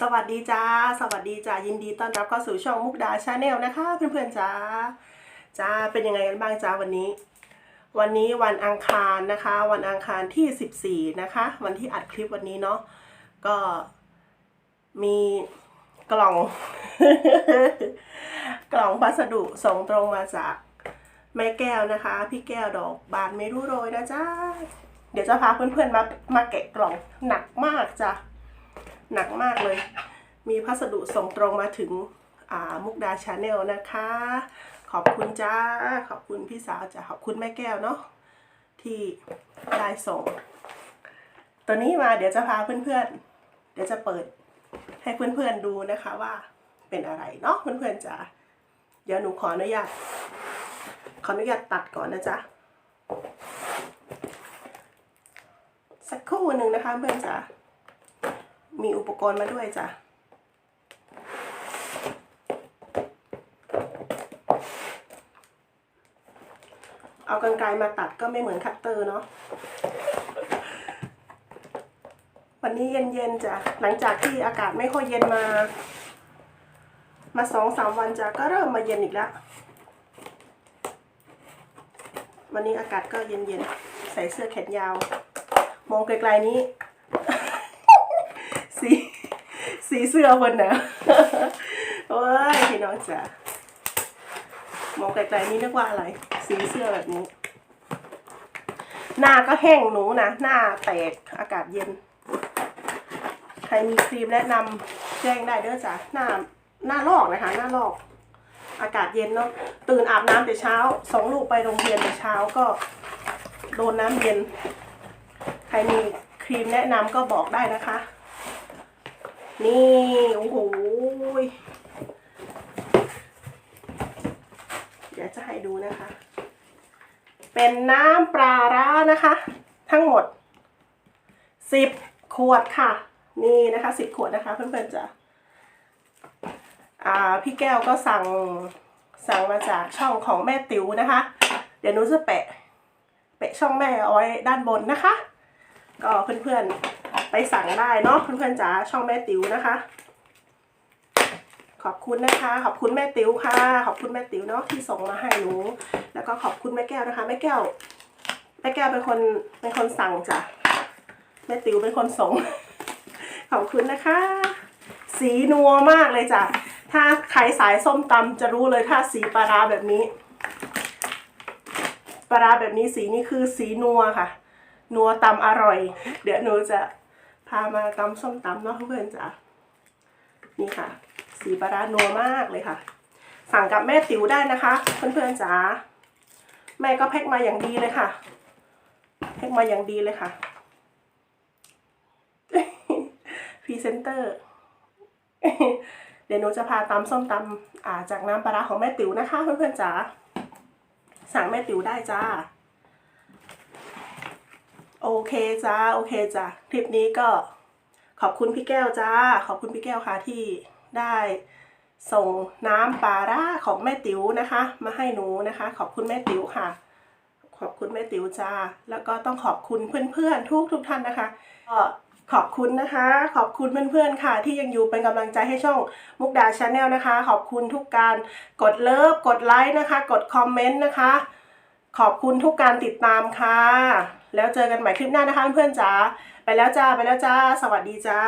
สวัสดีจ้า สวัสดีจ้า ยินดีต้อนรับเข้าสู่ช่องมุกดาชาแนลนะคะ เพื่อนๆจ้าจ้าเป็นยังไงกันบ้างจ้าวันนี้ วันนี้วันอังคารนะคะ วันอังคารที่ 14 นะคะ วันที่อัดคลิปวันนี้เนาะก็มีกล่อง กล่องพัสดุส่งตรงมาจากแม่แก้วนะคะ พี่แก้วดอกบานไม่รู้โรยนะจ้าเดี๋ยวจะพาเพื่อนๆมามาแกะกล่องหนักมากจ้ะ หนักมากเลย มีพัสดุส่งตรงมาถึงมุกดาชาแนลนะคะ ขอบคุณจ้า ขอบคุณพี่สาวจ้ะขอบคุณแม่แก้วเนาะที่ได้ส่ง ตัวนี้มาเดี๋ยวจะพาเพื่อนๆ เดี๋ยวจะเปิดให้เพื่อนๆดูนะคะว่าเป็นอะไรเนาะเพื่อนๆจ้ะเดี๋ยวหนูขออนุญาตขออนุญาตตัดก่อนนะจ๊ะสักครู่หนึ่งนะคะเพื่อนจ๋า มีอุปกรณ์มาด้วยจ้ะเอากรรไกรมาตัดก็ไม่เหมือนคัตเตอร์เนาะวันนี้เย็นๆจ้ะหลังจากที่อากาศไม่ค่อยเย็นมา มาสองสามวันจ้ะก็เริ่มมาเย็นอีกแล้ววันนี้อากาศก็เย็นๆ ใส่เสื้อแขนยาว มองไกลๆนี้ สี สีเสื้อเพิ่นนะโอ้ยพี่น้องจ๋ามองไกลๆนี้นึกว่าอะไร สีเสื้อแบบนี้ หน้าก็แห้งหนูนะ หน้าแตกอากาศเย็น ใครมีครีมแนะนำแจ้งได้เด้อจ้ะหน้าหน้าลอกนะคะ หน้าลอก อากาศเย็นเนาะตื่นอาบน้ำแต่เช้าสองลูกไปโรงเรียนแต่เช้าก็โดนน้ำเย็น ใครมีครีมแนะนำก็บอกได้นะคะ นี่ โอ้โหเดี๋ยวจะให้ดูนะคะ เป็นน้ำปลาร้านะคะ ทั้งหมดสิบขวดค่ะ นี่นะคะสิบขวดนะคะ เพื่อนๆจะอ่าพี่แก้วก็สั่งสั่งมาจากช่องของแม่ติ๋วนะคะ เดี๋ยวหนูจะแปะแปะช่องแม่เอาไว้ด้านบนนะคะ ก็เพื่อนๆ ไปสั่งได้เนาะเพื่อนๆจ๋าช่องแม่ติ๋วนะคะ ขอบคุณนะคะ ขอบคุณแม่ติ๋วค่ะ ขอบคุณแม่ติ๋วเนาะที่ส่งมาให้หนู แล้วก็ขอบคุณแม่แก้วนะคะแม่แก้วแม่แก้วเป็นคนเป็นคนสั่งจ้ะแม่ติ๋วเป็นคนส่ง ขอบคุณนะคะ สีนัวมากเลยจ้ะถ้าใครสายส้มตำจะรู้เลยถ้าสีปลาร้าแบบนี้ปลาราแบบนี้สีนี้คือสีนัวค่ะ นัวตำอร่อย เดี๋ยวหนูจะ พามาตำส้มตำเนาะเพื่อนจ้ะนี่ค่ะ สีปลาร้านัวมากเลยค่ะ สั่งกับแม่ติ๋วได้นะคะ เพื่อนๆจ๋าแม่ก็แพ็คมาอย่างดีเลยค่ะแพ็คมาอย่างดีเลยค่ะพรีเซนเตอร์เดี๋ยวหนูจะพาตำส้มตำจากน้ำปลาร้าของแม่ติ๋วนะคะ เพื่อนๆจ๋าสั่งแม่ติ๋วได้จ้า เคจ้าโอเคจ้าคลิปนี้ก็ขอบคุณพี่แก้วจ้า ขอบคุณพี่แก้วค่ะที่ได้ส่งน้ำปลาร่าของแม่ติ๋วนะคะ มาให้หนูนะคะ ขอบคุณแม่ติ๋วค่ะ ขอบคุณแม่ติ๋วจ้า แล้วก็ต้องขอบคุณเพื่อนๆทุกทุกๆท่านนะคะก็ขอบคุณนะคะ ขอบคุณเพื่อนๆค่ะ ที่ยังอยู่เป็นกำลังใจให้ช่องมุกดาชาแนลนะคะ ขอบคุณทุกการกดเลิฟกดไลค์นะคะ กดคอมเมนต์นะคะ ขอบคุณทุกการติดตามค่ะ แล้วเจอกันใหม่คลิปหน้านะคะเพื่อนๆจ้าไปแล้วจ้าไปแล้วจ้า สวัสดีจ้า